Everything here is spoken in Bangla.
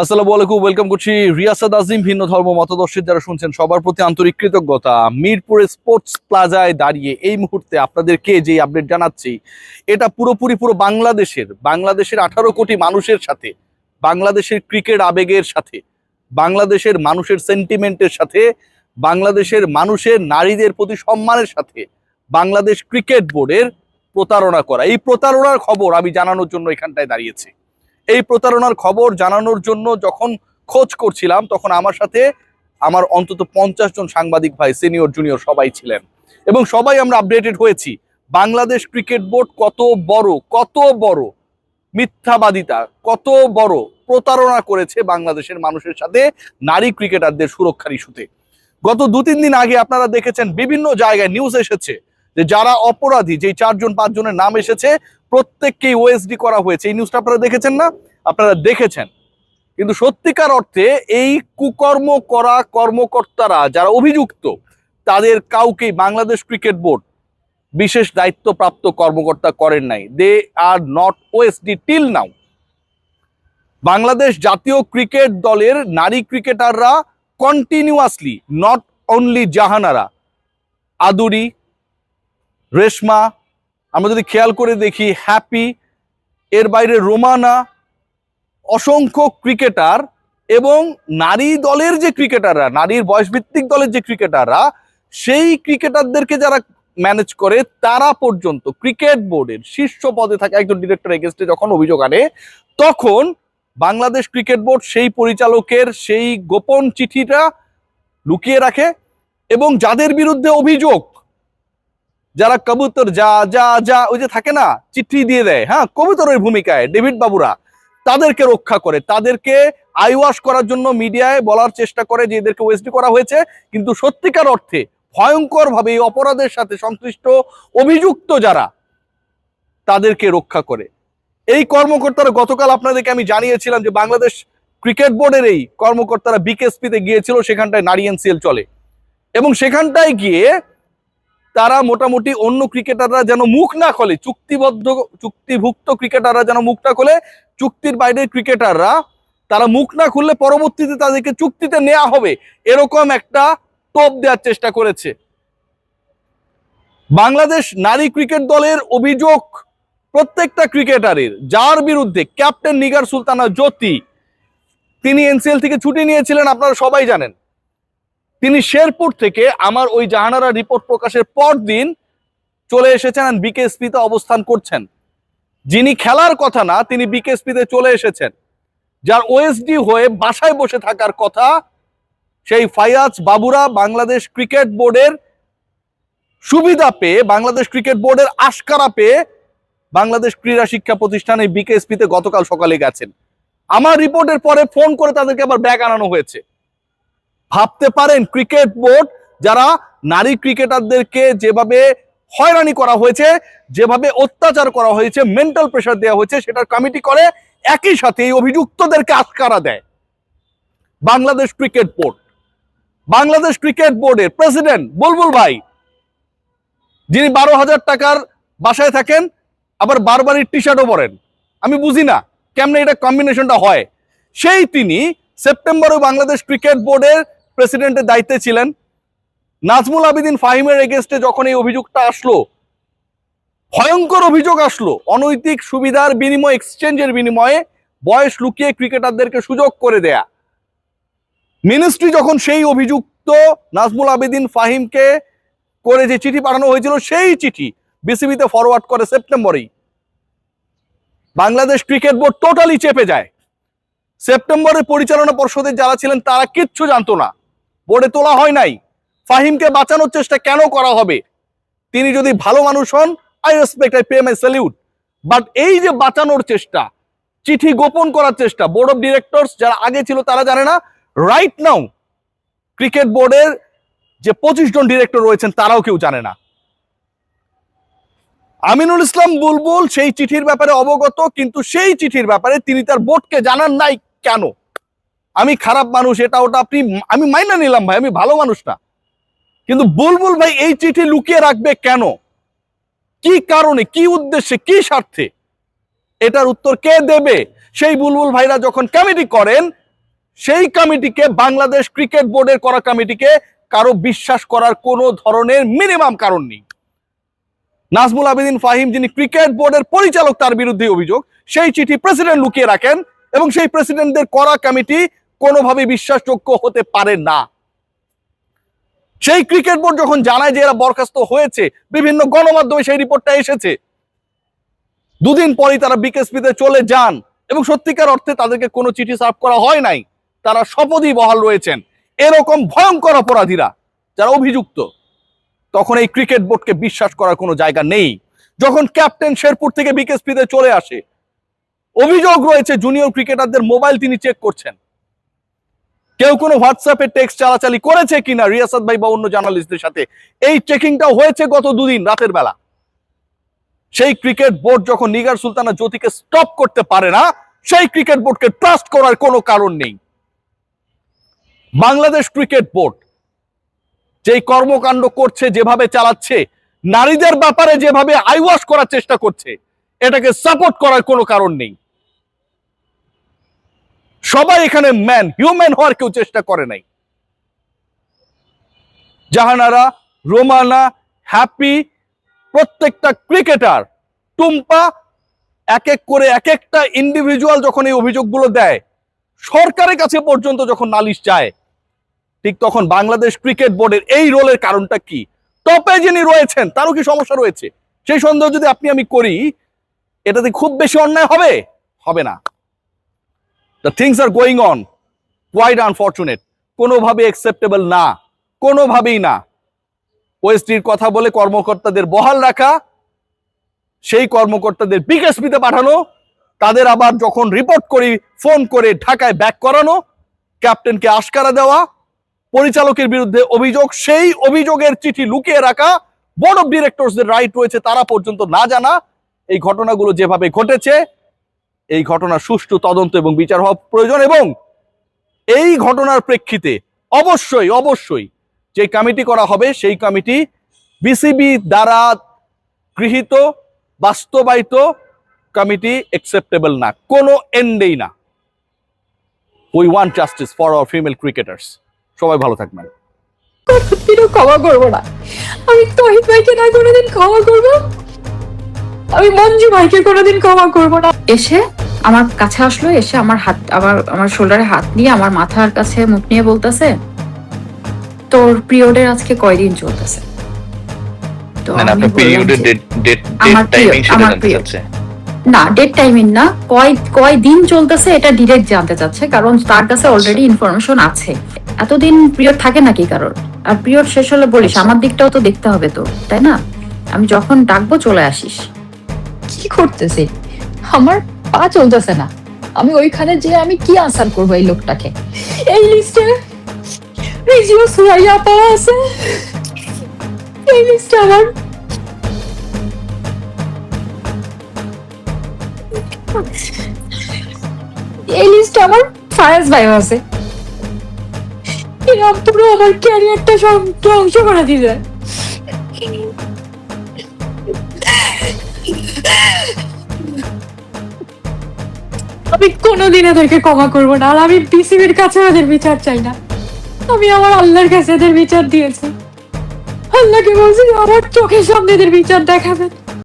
আসসালামু আলাইকুম ওয়েলকাম করছি রিয়াসাদ আজিম, ভিন্ন ধর্ম মতাদর্শের যারা শুনছেন, সবার প্রতি আন্তরিক কৃতজ্ঞতা। মিরপুরে স্পোর্টস প্লাজায় দাঁড়িয়ে এই মুহূর্তে আপনাদেরকে যে আপডেট জানাচ্ছি, এটা পুরোপুরি পুরো বাংলাদেশের বাংলাদেশের আঠারো কোটি মানুষের সাথে, বাংলাদেশের ক্রিকেট আবেগের সাথে, বাংলাদেশের মানুষের সেন্টিমেন্টের সাথে, বাংলাদেশের মানুষের নারীদের প্রতি সম্মানের সাথে বাংলাদেশ ক্রিকেট বোর্ডের প্রতারণা করা। এই প্রতারণার খবর আমি জানানোর জন্য এখানটায় দাঁড়িয়েছি। এই প্রতারণার খবর জানানোর জন্য যখন খোঁজ করছিলাম, তখন আমার সাথে আমার অন্তত পঞ্চাশ জন সাংবাদিক ভাই সিনিয়র জুনিয়র সবাই ছিলেন। এবং সবাই আমরা আপডেটেড হয়েছি। বাংলাদেশ ক্রিকেট বোর্ড কত বড় কত বড় মিথ্যাবাদিতা, কত বড় প্রতারণা করেছে বাংলাদেশের মানুষের সাথে নারী ক্রিকেটারদের সুরক্ষার ইস্যুতে। গত দু তিন দিন আগে আপনারা দেখেছেন বিভিন্ন জায়গায় নিউজ এসেছে যে যারা অপরাধী যে চারজন, পাঁচজনের নাম এসেছে প্রত্যেককেই ওএসডি করা হয়েছে। এই নিউজটা আপনারা দেখেছেন না? আপনারা দেখেছেন। কিন্তু সত্যিকার অর্থে এই কুকর্ম করা কর্মকর্তারা যারা অভিযুক্ত, তাদের কাউকেই বাংলাদেশ ক্রিকেট বোর্ড বিশেষ দায়িত্বপ্রাপ্ত কর্মকর্তা করেন নাই। They are not OSD till now Bangladesh জাতীয় ক্রিকেট দলের নারী ক্রিকেটাররা continuously not only Jahanara, Aduri, Reshma আমরা যদি খেয়াল করে দেখি, হ্যাপি, এর বাইরে রোমানা, অসংখ্য ক্রিকেটার এবং নারী দলের যে ক্রিকেটাররা, নারীর বয়সভিত্তিক দলের যে ক্রিকেটাররা, সেই ক্রিকেটারদেরকে যারা ম্যানেজ করে, তারা পর্যন্ত ক্রিকেট বোর্ডের শীর্ষ পদে থাকা একজন ডিরেক্টর এগেস্টে যখন অভিযোগ আনে, তখন বাংলাদেশ ক্রিকেট বোর্ড সেই পরিচালকের সেই গোপন চিঠিটা লুকিয়ে রাখে এবং যাদের বিরুদ্ধে অভিযোগ যারা কবুতর, যা যা যা, ওই যে থাকে না, চিঠি দিয়ে দেয় হ্যাঁ? কবুতরের ভূমিকায়, ডেভিড বাবুরা, তাদেরকে রক্ষা করে, তাদেরকে আইওয়াশ করার জন্য মিডিয়ায় বলার চেষ্টা করে যে এদেরকে ওয়েস্টি করা হয়েছে। কিন্তু সত্যিকার অর্থে ভয়ঙ্কর ভাবে এই অপরাধের সাথে সংশ্লিষ্ট অভিযুক্ত যারা, তাদেরকে রক্ষা করে। এই কর্মকর্তারা, গতকাল আপনাদেরকে আমি জানিয়েছিলাম যে বাংলাদেশ ক্রিকেট বোর্ডের এই কর্মকর্তারা বিকেএসপিতে গিয়েছিল, সেখানটায় নারী এনসিএল চলে। এবং সেখানটায় গিয়ে তারা মোটামুটি অন্য ক্রিকেটাররা যেন মুখ না খোলে, চুক্তিবদ্ধ, চুক্তিভুক্ত ক্রিকেটাররা যেন মুখ না খোলে, চুক্তির বাইরের ক্রিকেটাররা, তারা মুখ না খুললে পরবর্তীতে তাদেরকে চুক্তিতে নেওয়া হবে, এরকম একটা টোপ দেওয়ার চেষ্টা করেছে। বাংলাদেশ নারী ক্রিকেট দলের অভিযোগ প্রত্যেকটা ক্রিকেটারের, যার বিরুদ্ধে ক্যাপ্টেন নিগার সুলতানা জ্যোতি, তিনি এনসিএল থেকে ছুটি নিয়েছিলেন, আপনারা সবাই জানেন। তিনি শেরপুর থেকে আমার ওই জাহানারা রিপোর্ট প্রকাশের পর দিন চলে এসেছেন আর বিকেএসপিতে অবস্থান করছেন। যিনি খেলার কথা না, তিনি বিকেএসপিতে চলে এসেছেন। যার ওএসডি হয়ে বাসায় বসে থাকার কথা সেই ফায়াজ বাবুরা বাংলাদেশ ক্রিকেট বোর্ডের সুবিধা পেয়ে, বাংলাদেশ ক্রিকেট বোর্ডের আশকারা পেয়ে বাংলাদেশ ক্রীড়া শিক্ষা প্রতিষ্ঠানে বিকেএসপিতে গতকাল সকালে গেছেন। আমার রিপোর্টের পরে ফোন করে তাদেরকে আবার ব্যাগ আনানো হয়েছে। ভাবতে পারেন ক্রিকেট বোর্ড যারা নারী ক্রিকেটারদেরকে যেভাবে হয়রানি করা হয়েছে, যেভাবে অত্যাচার করা হয়েছে মেন্টাল প্রেশার দেওয়া হয়েছে, সেটার কমিটি করে একই সাথে এই অভিযুক্তদেরকে আস্কারা দেয়। Bangladesh cricket board Bangladesh cricket বোর্ডের প্রেসিডেন্ট বুলবুল ভাই, যিনি বারো হাজার টাকার বাসায় থাকেন, আবার বারবারই টি শার্টও পরেন। আমি বুঝি না কেমনে এটা কম্বিনেশনটা হয়। সেই তিনি সেপ্টেম্বরে বাংলাদেশ ক্রিকেট বোর্ডের প্রেসিডেন্টের দায়িত্বে ছিলেন। নাজমুল আবিদিন ফাহিমের এগেস্টে যখন এই অভিযোগটা আসলো, ভয়ঙ্কর অভিযোগ আসলো, অনৈতিক সুবিধার বিনিময় এক্সচেঞ্জের বিনিময়ে বয়স লুকিয়ে ক্রিকেটারদেরকে সুযোগ করে দেয়া। মিনিস্ট্রি যখন সেই অভিযুক্ত নাজমুল আবেদিন ফাহিমকে করে যে চিঠি পাঠানো হয়েছিল, সেই চিঠি বিসিবিতে ফরওয়ার্ড করে সেপ্টেম্বরেই। বাংলাদেশ ক্রিকেট বোর্ড টোটালি চেপে যায়। সেপ্টেম্বরে পরিচালনা পর্ষদের যারা ছিলেন, তারা কিচ্ছু জানতো না। বোর্ডে তোলা হয় নাই। ফাহিমকে বাঁচানোর চেষ্টা কেন করা হবে? তিনি যদি ভালো মানুষ হন I respect I pay my salute but এই যে বাঁচানোর চেষ্টা, চিঠি গোপন করার চেষ্টা বোর্ড অফ ডিরেক্টরস যারা আগে ছিল তারা জানে না রাইট নাও ক্রিকেট বোর্ডের যে পঁচিশ জন ডিরেক্টর রয়েছেন তারাও কেউ জানে না। আমিনুল ইসলাম বুলবুল সেই চিঠির ব্যাপারে অবগত, কিন্তু সেই চিঠির ব্যাপারে তিনি তার বোর্ডকে জানান নাই কেন? আমি খারাপ মানুষ, এটা ওটা, আপনি, আমি মাইনা নিলাম ভাই, আমি ভালো মানুষ না কিন্তু বুলবুল ভাই এই চিঠি লুকিয়ে রাখবে কেন? কি কারণে, কি উদ্দেশ্যে, কি স্বার্থে? এটার উত্তর কে দেবে? সেই বুলবুল ভাইরা যখন কমিটি করেন, সেই কমিটিকে, বাংলাদেশ ক্রিকেট বোর্ডের করা কমিটিকে কারও বিশ্বাস করার কোনো ধরনের মিনিমাম কারণ নেই। নাজমুল আবেদিন ফাহিম, যিনি ক্রিকেট বোর্ডের পরিচালক, তার বিরুদ্ধে অভিযোগ, সেই চিঠি প্রেসিডেন্ট লুকিয়ে রাখেন এবং সেই প্রেসিডেন্টদের করা কমিটি কোনোভাবে বিশ্বাসযোগ্য হতে পারে না। সেই ক্রিকেট বোর্ড যখন জানায় যে এরা বরখাস্ত হয়েছে, বিভিন্ন গণমাধ্যমে সেই রিপোর্টটা এসেছে। দুদিন পরই তারা বিকেএসপিতে চলে যান এবং সত্যিকার অর্থে তাদেরকে কোনো চিঠি সার্ভ করা হয় নাই। তারা শপথই বহাল রয়েছেন। এরকম ভয়ঙ্কর অপরাধীরা যারা অভিযুক্ত, তখন এই ক্রিকেট বোর্ডকে বিশ্বাস করার কোনো জায়গা নেই। যখন ক্যাপ্টেন শেরপুর থেকে বিকেএসপিতে চলে আসে, অভিযোগ রয়েছে জুনিয়র ক্রিকেটারদের মোবাইল তিনি চেক করছেন। কেউ কোনো হোয়াটসঅ্যাপে টেক্সট চালাচালি করেছে কিনা রিয়াসাদ ভাই বা অন্য জার্নালিস্টদের সাথে? এই চেকিংটাও হয়েছে গত দুদিন, রাতের বেলা। সেই ক্রিকেট বোর্ড যখন নিগার সুলতানা জ্যোতিকে স্টপ করতে পারে না, সেই ক্রিকেট বোর্ডকে ট্রাস্ট করার কোনো কারণ নেই। বাংলাদেশ ক্রিকেট বোর্ড যেই কর্মকাণ্ড করছে, যেভাবে চালাচ্ছে, নারীদের ব্যাপারে যেভাবে আইওয়াশ করার চেষ্টা করছে, এটাকে সাপোর্ট করার কোনো কারণ নেই। সবাই এখানে ম্যান হিউম্যান হওয়ার কেউ চেষ্টা করে নাই। জাহানারা, রোমানা, হ্যাপি, প্রত্যেকটা ক্রিকেটার, টুম্পা, এক এক করে এক একটা ইন্ডিভিজুয়াল যখন এই অভিযোগগুলো দেয়, সরকারের কাছে পর্যন্ত যখন নালিশ যায়, ঠিক তখন বাংলাদেশ ক্রিকেট বোর্ডের এই রোলের কারণটা কি? টপে যিনি রয়েছেন, তারও কি সমস্যা রয়েছে? সেই সন্দেহ যদি আপনি আমি করি, এটাতে খুব বেশি অন্যায় হবে? হবে না। The things are going on quite unfortunate কোনোভাবে অ্যাকসেপ্টেবল না। কোনোভাবেই না। ওয়েস্টির কথা বলে কর্মকর্তাদের বহাল রাখা, সেই কর্মকর্তাদের বিকেএসপিতে পাঠানো, তাদের আবার যখন রিপোর্ট করি ফোন করে ঢাকায় ব্যাক করানো ক্যাপ্টেনকে আশকারা দেওয়া, পরিচালকের বিরুদ্ধে অভিযোগ, সেই অভিযোগের চিঠি লুকিয়ে রাখা বোর্ড অফ ডিরেক্টরসদের রাইট রয়েছে তারা পর্যন্ত না জানা। এই ঘটনাগুলো যেভাবে ঘটেছে এই ঘটনার সুষ্ঠু তদন্ত এবং বিচার হওয়া প্রয়োজন এবং এই ঘটনার প্রেক্ষিতে অবশ্যই অবশ্যই যে কমিটি করা হবে, সেই কমিটি বিসিবি দ্বারা গৃহীত, বাস্তবায়িত কমিটি অ্যাকসেপ্টেবল না, কোনো এন্ডেই না। We want justice for our female cricketers সবাই ভালো থাকবেন। ক্ষমা না। আমি তহিদ ভাইকে না কোনোদিন ক্ষমা করব? আমি মঞ্জু ভাইকে কোনোদিন ক্ষমা করব না। এসে আমার কাছে আসলো এসে আমার হাত আমার আমার শোল্ডারে হাত নিয়ে আমার মাথার কাছে মুখ নিয়ে বলতেছে তোর পিরিয়ডের আজকে কয়দিন চলতেছে? তো আমি আমার না ডেট টাইমিং না কয় কয় দিন চলতেছে এটা ডিরেক্ট জানতে চাচ্ছে কারণ তার কাছে অলরেডি ইনফরমেশন আছে। এতদিন পিরিয়ড থাকে নাকি কারোর? আর পিরিয়ড শেষ হলে বলিস আমার দিকটাও তো দেখতে হবে তো তাই না? আমি যখন ডাকবো চলে আসিস। কি করতেছে আমার পা চলতেছে না। আমি ওইখানে যে আমি কি আনসার করব এই লোকটাকে? এই লিস্টে রিজিও সুরাইয়া পাওয়া আছে। এই লিস্টে আমার। এই লিস্টে আমার ফায়াজ ভাই আছে। এরা পুরো আমার ক্যারিয়ারটা সব ধ্বংস করে দিলে। আমি কোনোদিন এদেরকে ক্ষমা করব না, আর আমি পিসিবির কাছে ওদের বিচার চাই না। আমি আমার আল্লাহর কাছে এদের বিচার দিয়েছি। আল্লাহকে বলছি, আমার চোখের সামনে এদের বিচার দেখাবেন।